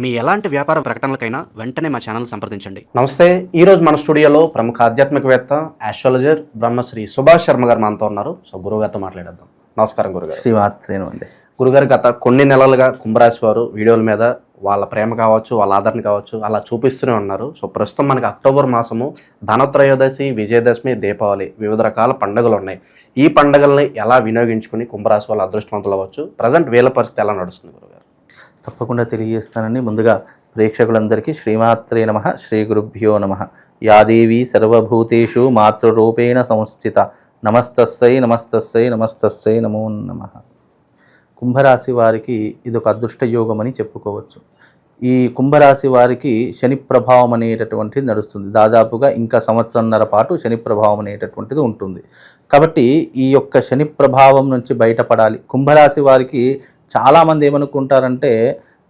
మీ ఎలాంటి వ్యాపార ప్రకటనలకైనా వెంటనే మా ఛానల్ సంప్రదించండి. నమస్తే ఈ రోజు మన స్టూడియోలో ప్రముఖ ఆధ్యాత్మికవేత్త ఆస్ట్రాలజర్ బ్రహ్మశ్రీ సుభాష్ శర్మ గారు మనతో ఉన్నారు. సో గురుగారితో మాట్లాడేద్దాం. నమస్కారం గురుగారు. శ్రీమాత్రేను అండి. గురుగారు గత కొన్ని నెలలుగా కుంభరాశి వారు వీడియోల మీద వాళ్ళ ప్రేమ కావచ్చు వాళ్ళ ఆదరణ కావచ్చు అలా చూపిస్తూనే ఉన్నారు. సో ప్రస్తుతం మనకి అక్టోబర్ మాసము ధనత్రయోదశి విజయదశమి దీపావళి వివిధ రకాల పండుగలు ఉన్నాయి. ఈ పండుగల్ని ఎలా వినియోగించుకుని కుంభరాశి వాళ్ళు అదృష్టవంతులు అవ్వచ్చు? ప్రజెంట్ వీళ్ళ పరిస్థితి ఎలా నడుస్తుంది గురుగారు? తప్పకుండా తెలియజేస్తానని ముందుగా ప్రేక్షకులందరికీ శ్రీమాత్రే నమ శ్రీ గురుభ్యో నమ. యాదేవి సర్వభూతేషు మాతృరూపేణ సంస్థిత. నమస్తస్సై నమస్తస్సై నమస్తస్సై నమో నమ. కుంభరాశి వారికి ఇది ఒక అదృష్ట యోగమని అని చెప్పుకోవచ్చు. ఈ కుంభరాశి వారికి శని ప్రభావం అనేటటువంటిది నడుస్తుంది. దాదాపుగా ఇంకా సంవత్సరంన్నర పాటు శని ప్రభావం అనేటటువంటిది ఉంటుంది. కాబట్టి ఈ యొక్క శని ప్రభావం నుంచి బయటపడాలి. కుంభరాశి వారికి చాలామంది ఏమనుకుంటారంటే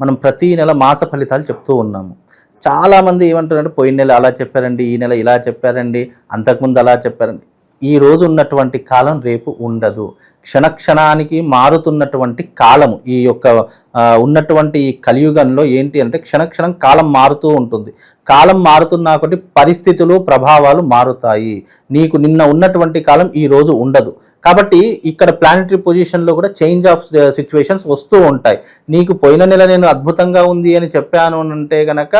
మనం ప్రతి నెల మాస ఫలితాలు చెప్తూ ఉన్నాము. చాలామంది ఏమంటారంటే పోయిన నెల అలా చెప్పారండి ఈ నెల ఇలా చెప్పారండి అంతకుముందు అలా చెప్పారండి. ఈ రోజు ఉన్నటువంటి కాలం రేపు ఉండదు. క్షణక్షణానికి మారుతున్నటువంటి కాలము ఈ యొక్క ఉన్నటువంటి ఈ కలియుగంలో ఏంటి అంటే క్షణక్షణం కాలం మారుతూ ఉంటుంది. కాలం మారుతున్నా కొద్ది పరిస్థితులు ప్రభావాలు మారుతాయి. నీకు నిన్న ఉన్నటువంటి కాలం ఈ రోజు ఉండదు. కాబట్టి ఇక్కడ ప్లానటరీ పొజిషన్లో కూడా చేంజ్ ఆఫ్ సిచ్యువేషన్స్ వస్తూ ఉంటాయి. నీకు పోయిన నెల నేను అద్భుతంగా ఉంది అని చెప్పాను అని అంటే గనక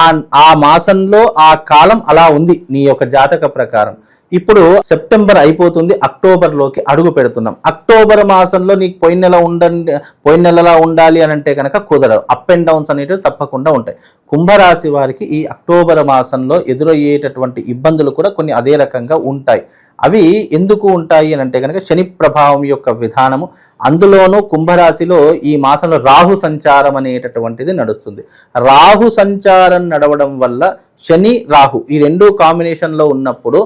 ఆ ఆ మాసంలో ఆ కాలం అలా ఉంది నీ యొక్క జాతక ప్రకారం. ఇప్పుడు సెప్టెంబర్ అయిపోతుంది అక్టోబర్లోకి అడుగు పెడుతున్నాం. అక్టోబర్ మాసంలో నీకు పోయిన నెల ఉండండి పోయిన నెలలా ఉండాలి అని అంటే కనుక కుదరదు. అప్ అండ్ డౌన్స్ అనేటివి తప్పకుండా ఉంటాయి. కుంభరాశి వారికి ఈ అక్టోబర్ మాసంలో ఎదురయ్యేటటువంటి ఇబ్బందులు కూడా కొన్ని అదే రకంగా ఉంటాయి. అవి ఎందుకు ఉంటాయి అని అంటే కనుక శని ప్రభావం యొక్క విధానము. అందులోనూ కుంభరాశిలో ఈ మాసంలో రాహు సంచారం అనేటటువంటిది నడుస్తుంది. రాహు సంచారం నడవడం వల్ల శని రాహు ఈ రెండు కాంబినేషన్లో ఉన్నప్పుడు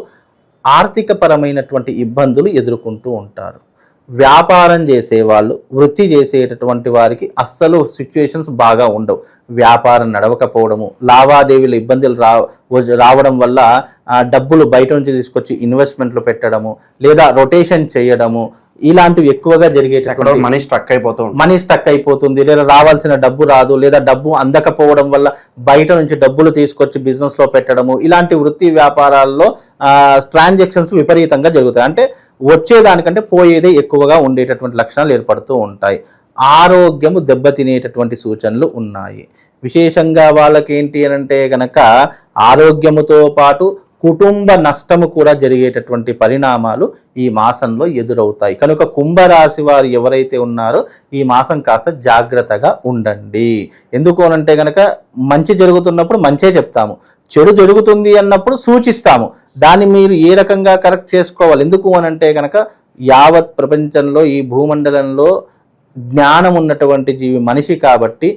ఆర్థిక పరమైనటువంటి ఇబ్బందులు ఎదుర్కొంటూ ఉంటారు. వ్యాపారం చేసేవాళ్ళు వృత్తి చేసేటటువంటి వారికి అస్సలు సిచ్యువేషన్స్ బాగా ఉండవు. వ్యాపారం నడవకపోవడము లావాదేవీలు ఇబ్బందులు రా రావడం వల్ల డబ్బులు బయట నుంచి తీసుకొచ్చి ఇన్వెస్ట్మెంట్లు పెట్టడము లేదా రొటేషన్ చేయడము ఇలాంటివి ఎక్కువగా జరిగేటటువంటి మనీ స్ట్రక్ అయిపోతూ ఉంటుంది. మనీ స్టక్ అయిపోతుంది. లేదా రావాల్సిన డబ్బు రాదు లేదా డబ్బు అందకపోవడం వల్ల బయట నుంచి డబ్బులు తీసుకొచ్చి బిజినెస్లో పెట్టడము ఇలాంటి వృత్తి వ్యాపారాల్లో ట్రాన్సాక్షన్స్ విపరీతంగా జరుగుతాయి. అంటే వచ్చేదానికంటే పోయేదే ఎక్కువగా ఉండేటటువంటి లక్షణాలు ఏర్పడుతూ ఉంటాయి. ఆరోగ్యము దెబ్బతినేటటువంటి సూచనలు ఉన్నాయి. విశేషంగా వాళ్ళకి ఏంటి అని అంటే గనక ఆరోగ్యముతో పాటు కుటుంబ నష్టము కూడా జరిగేటటువంటి పరిణామాలు ఈ మాసంలో ఎదురవుతాయి. కనుక కుంభరాశి వారు ఎవరైతే ఉన్నారో ఈ మాసం కాస్త జాగ్రత్తగా ఉండండి. ఎందుకు అనంటే గనక మంచి జరుగుతున్నప్పుడు మంచే చెప్తాము. చెడు జరుగుతుంది అన్నప్పుడు సూచిస్తాము. దాన్ని మీరు ఏ రకంగా కరెక్ట్ చేసుకోవాలి? ఎందుకు అని అంటే కనుక యావత్ ప్రపంచంలో ఈ భూమండలంలో జ్ఞానం ఉన్నటువంటి జీవి మనిషి కాబట్టి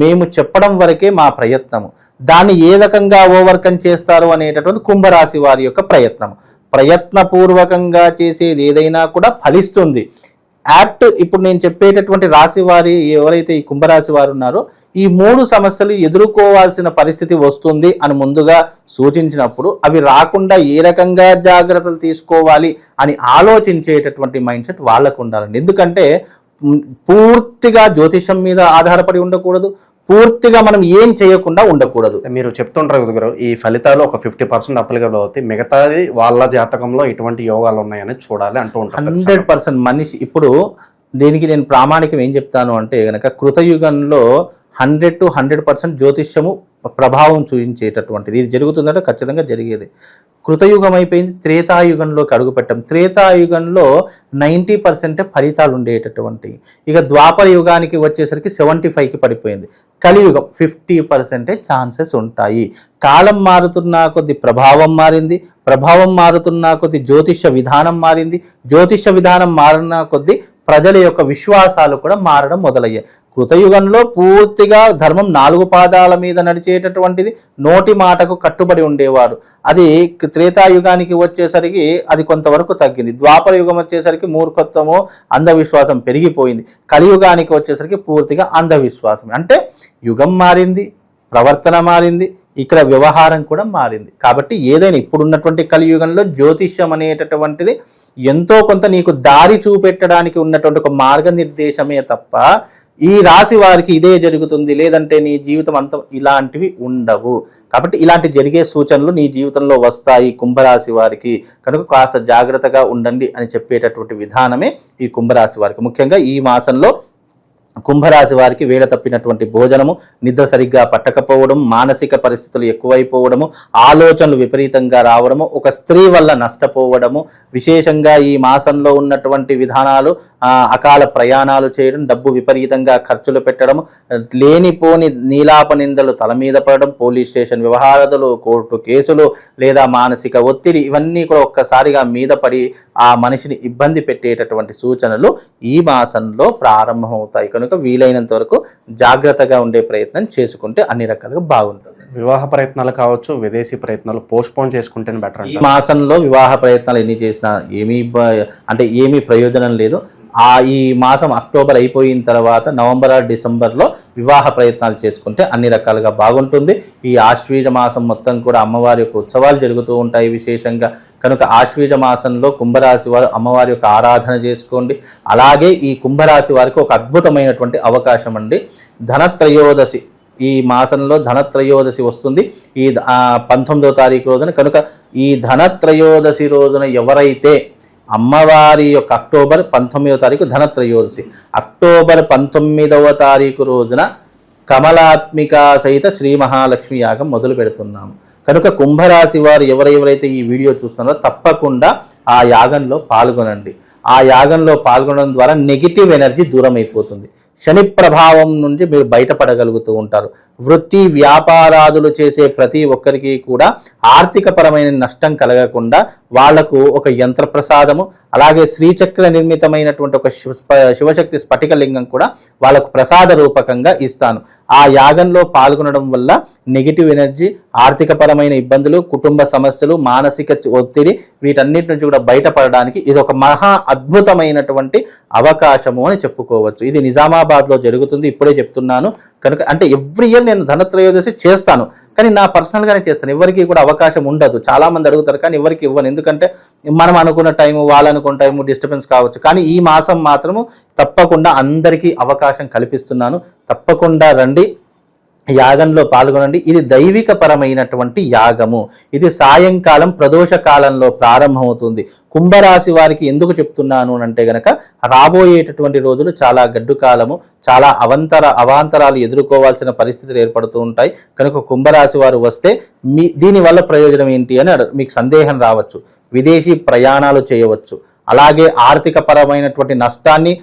మేము చెప్పడం వరకే మా ప్రయత్నము. దాన్ని ఏ రకంగా ఓవర్కమ్ చేస్తారు అనేటటువంటి కుంభరాశి వారి యొక్క ప్రయత్నం ప్రయత్నపూర్వకంగా చేసేది ఏదైనా కూడా ఫలిస్తుంది. యాప్ట్ ఇప్పుడు నేను చెప్పేటటువంటి రాశి వారి ఎవరైతే ఈ కుంభరాశి వారు ఉన్నారో ఈ మూడు సమస్యలు ఎదుర్కోవాల్సిన పరిస్థితి వస్తుంది అని ముందుగా సూచించినప్పుడు అవి రాకుండా ఏ రకంగా జాగ్రత్తలు తీసుకోవాలి అని ఆలోచించేటటువంటి మైండ్ సెట్ వాళ్ళకు ఉండాలండి. ఎందుకంటే పూర్తిగా జ్యోతిషం మీద ఆధారపడి ఉండకూడదు. పూర్తిగా మనం ఏం చేయకుండా ఉండకూడదు. మీరు చెప్తుంటారు గురుగారు ఈ ఫలితాలు ఒక ఫిఫ్టీ పర్సెంట్ అప్లికబుల్ అవుతాయి. మిగతాది వాళ్ళ జాతకంలో ఎటువంటి యోగాలు ఉన్నాయని చూడాలి అంటూ ఉంటారు హండ్రెడ్ పర్సెంట్ మనిషి ఇప్పుడు దీనికి నేను ప్రామాణికం ఏం చెప్తాను అంటే గనక కృతయుగంలో హండ్రెడ్ టు హండ్రెడ్ పర్సెంట్ జ్యోతిష్యము ప్రభావం చూపించేటటువంటిది. ఇది జరుగుతుందంటే ఖచ్చితంగా జరిగేది. కృతయుగం అయిపోయింది త్రేతాయుగంలోకి అడుగుపెట్టాం త్రేతాయుగంలో నైంటీ పర్సెంటే ఫలితాలు ఉండేటటువంటి ఇక ద్వాపర యుగానికి వచ్చేసరికి సెవెంటీ ఫైవ్కి పడిపోయింది. కలియుగం ఫిఫ్టీ పర్సెంటే ఛాన్సెస్ ఉంటాయి. కాలం మారుతున్న కొద్ది ప్రభావం మారింది. ప్రభావం మారుతున్న కొద్ది జ్యోతిష విధానం మారింది. జ్యోతిష విధానం మారిన కొద్ది ప్రజల యొక్క విశ్వాసాలు కూడా మారడం మొదలయ్యాయి. కృతయుగంలో పూర్తిగా ధర్మం నాలుగు పాదాల మీద నడిచేటటువంటిది నోటి మాటకు కట్టుబడి ఉండేవారు. అది త్రేతాయుగానికి వచ్చేసరికి అది కొంతవరకు తగ్గింది. ద్వాపర యుగం వచ్చేసరికి మూర్ఖత్వము అంధవిశ్వాసం పెరిగిపోయింది. కలియుగానికి వచ్చేసరికి పూర్తిగా అంధవిశ్వాసం అంటే యుగం మారింది ప్రవర్తన మారింది ఇక్కడ వ్యవహారం కూడా మారింది. కాబట్టి ఏదైనా ఇప్పుడున్నటువంటి కలియుగంలో జ్యోతిష్యం అనేటటువంటిది ఎంతో కొంత నీకు దారి చూపెట్టడానికి ఉన్నటువంటి ఒక మార్గనిర్దేశమే తప్ప ఈ రాశి వారికి ఇదే జరుగుతుంది. లేదంటే నీ జీవితం అంత ఇలాంటివి ఉండవు. కాబట్టి ఇలాంటి జరిగే సూచనలు నీ జీవితంలో వస్తాయి కుంభరాశి వారికి. కనుక కాస్త జాగ్రత్తగా ఉండండి అని చెప్పేటటువంటి విధానమే ఈ కుంభరాశి వారికి. ముఖ్యంగా ఈ మాసంలో కుంభరాశి వారికి వేళ తప్పినటువంటి భోజనము నిద్ర సరిగ్గా పట్టకపోవడం మానసిక పరిస్థితులు ఎక్కువైపోవడము ఆలోచనలు విపరీతంగా రావడము ఒక స్త్రీ వల్ల నష్టపోవడము విశేషంగా ఈ మాసంలో ఉన్నటువంటి విధానాలు అకాల ప్రయాణాలు చేయడం డబ్బు విపరీతంగా ఖర్చులు పెట్టడం లేనిపోని నీలాప నిందలు తల మీద పడడం పోలీస్ స్టేషన్ వ్యవహారాలు కోర్టు కేసులు లేదా మానసిక ఒత్తిడి ఇవన్నీ కూడా ఒక్కసారిగా మీద పడి ఆ మనిషిని ఇబ్బంది పెట్టేటటువంటి సూచనలు ఈ మాసంలో ప్రారంభమవుతాయి. కనుక వీలైనంత వరకు జాగ్రత్తగా ఉండే ప్రయత్నం చేసుకుంటే అన్ని రకాలుగా బాగుంటుంది. వివాహ ప్రయత్నాలు కావచ్చు విదేశీ ప్రయత్నాలు పోస్ట్ పోన్ చేసుకుంటేనే బెటర్ ఈ మాసంలో వివాహ ప్రయత్నాలు ఎన్ని చేసినా ఏమీ అంటే ఏమీ ప్రయోజనం లేదు. ఆ ఈ మాసం అక్టోబర్ అయిపోయిన తర్వాత నవంబర్ డిసెంబర్లో వివాహ ప్రయత్నాలు చేసుకుంటే అన్ని రకాలుగా బాగుంటుంది. ఈ ఆశ్వీజ మాసం మొత్తం కూడా అమ్మవారి యొక్క ఉత్సవాలు జరుగుతూ ఉంటాయి విశేషంగా. కనుక ఆశ్వీజ మాసంలో కుంభరాశి వారు అమ్మవారి యొక్క ఆరాధన చేసుకోండి. అలాగే ఈ కుంభరాశి వారికి ఒక అద్భుతమైనటువంటి అవకాశం అండి. ధనత్రయోదశి ఈ మాసంలో ధనత్రయోదశి వస్తుంది. ఈ పంతొమ్మిదో తారీఖు రోజున కనుక ఈ ధనత్రయోదశి రోజున ఎవరైతే అమ్మవారి యొక్క అక్టోబర్ పంతొమ్మిదవ తారీఖు ధనత్రయోదశి. అక్టోబర్ పంతొమ్మిదవ తారీఖు రోజున కమలాత్మిక సహిత శ్రీ మహాలక్ష్మి యాగం మొదలు పెడుతున్నాము. కనుక కుంభరాశి వారు ఎవరెవరైతే ఈ వీడియో చూస్తున్నారో తప్పకుండా ఆ యాగంలో పాల్గొనండి. ఆ యాగంలో పాల్గొనడం ద్వారా నెగిటివ్ ఎనర్జీ దూరం అయిపోతుంది శని ప్రభావం నుండి మీరు బయటపడగలుగుతూ ఉంటారు. వృత్తి వ్యాపారాదులు చేసే ప్రతి ఒక్కరికి కూడా ఆర్థికపరమైన నష్టం కలగకుండా వాళ్ళకు ఒక యంత్ర ప్రసాదము అలాగే శ్రీచక్ర నిర్మితమైనటువంటి ఒక శివ శివశక్తి స్ఫటిక లింగం కూడా వాళ్ళకు ప్రసాద రూపకంగా ఇస్తాను. ఆ యాగంలో పాల్గొనడం వల్ల నెగిటివ్ ఎనర్జీ ఆర్థికపరమైన ఇబ్బందులు కుటుంబ సమస్యలు మానసిక ఒత్తిడి వీటన్నిటి నుంచి కూడా బయటపడడానికి ఇది ఒక మహా అద్భుతమైనటువంటి అవకాశము అని చెప్పుకోవచ్చు. ఇది నిజామాబాద్లో జరుగుతుంది ఇప్పుడే చెప్తున్నాను. కనుక అంటే ఎవ్రీ ఇయర్ నేను ధనత్రయోదశి చేస్తాను. కానీ నా పర్సనల్గానే చేస్తాను. ఎవరికి కూడా అవకాశం ఉండదు. చాలామంది అడుగుతారు కానీ ఎవరికి ఇవ్వను. ఎందుకంటే మనం అనుకున్న టైము వాళ్ళు అనుకున్న టైము డిస్టర్బెన్స్ కావచ్చు. కానీ ఈ మాసం మాత్రము తప్పకుండా అందరికీ అవకాశం కల్పిస్తున్నాను. తప్పకుండా రండి. యాగంలో పాల్గొనండి. ఇది దైవిక పరమైనటువంటి యాగము. ఇది సాయంకాలం ప్రదోష కాలంలో ప్రారంభమవుతుంది. కుంభరాశి వారికి ఎందుకు చెప్తున్నాను అంటే గనక రాబోయేటటువంటి రోజులు చాలా గడ్డు కాలము చాలా అవంతర అవాంతరాలు ఎదుర్కోవాల్సిన పరిస్థితులు ఏర్పడుతూ ఉంటాయి. కనుక కుంభరాశి వారు వస్తే మీ దీనివల్ల ప్రయోజనం ఏంటి అని మీకు సందేహం రావచ్చు. విదేశీ ప్రయాణాలు చేయవచ్చు. అలాగే ఆర్థిక పరమైనటువంటి నష్టాన్ని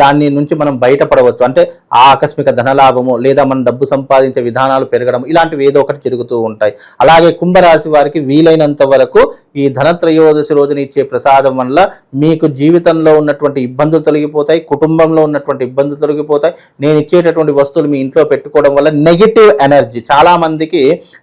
దాన్ని దాని నుంచి మనం బయటపడవచ్చు. అంటే ఆ ఆకస్మిక ధనలాభము లేదా మనం డబ్బు సంపాదించే విధానాలు పెరగడం ఇలాంటివి ఏదో ఒకటి జరుగుతూ ఉంటాయి. అలాగే కుంభరాశి వారికి వీలైనంత వరకు ఈ ధనత్రయోదశి రోజున ఇచ్చే ప్రసాదం వల్ల మీకు జీవితంలో ఉన్నటువంటి ఇబ్బందులు తొలగిపోతాయి కుటుంబంలో ఉన్నటువంటి ఇబ్బందులు తొలగిపోతాయి. నేను ఇచ్చేటటువంటి వస్తువులు మీ ఇంట్లో పెట్టుకోవడం వల్ల నెగిటివ్ ఎనర్జీ చాలామందికి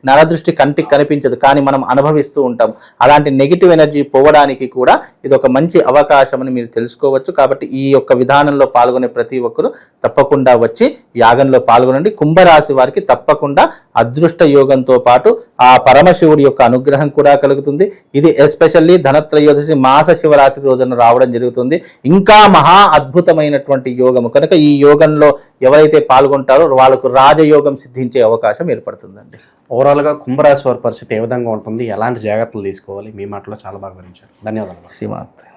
నరదృష్టి కంటికి కనిపించదు కానీ మనం అనుభవిస్తూ ఉంటాం. అలాంటి నెగిటివ్ ఎనర్జీ పోవడానికి కూడా ఇది ఒక మంచి మంచి అవకాశం అని మీరు తెలుసుకోవచ్చు. కాబట్టి ఈ యొక్క విధానంలో పాల్గొనే ప్రతి ఒక్కరూ తప్పకుండా వచ్చి యాగంలో పాల్గొనండి. కుంభరాశి వారికి తప్పకుండా అదృష్ట యోగంతో పాటు ఆ పరమశివుడి యొక్క అనుగ్రహం కూడా కలుగుతుంది. ఇది ఎస్పెషల్లీ ధనత్రయోదశి మాస శివరాత్రి రోజున రావడం జరుగుతుంది. ఇంకా మహా అద్భుతమైనటువంటి యోగము. కనుక ఈ యోగంలో ఎవరైతే పాల్గొంటారో వాళ్ళకు రాజయోగం సిద్ధించే అవకాశం ఏర్పడుతుందండి. ఓవరాల్గా కుంభరాశి వారి పరిస్థితి ఏ విధంగా ఉంటుంది? ఎలాంటి జాగ్రత్తలు తీసుకోవాలి? మీ మాటలో చాలా బాగా వివరించారు. ధన్యవాదాలు. శ్రీమాత్రే.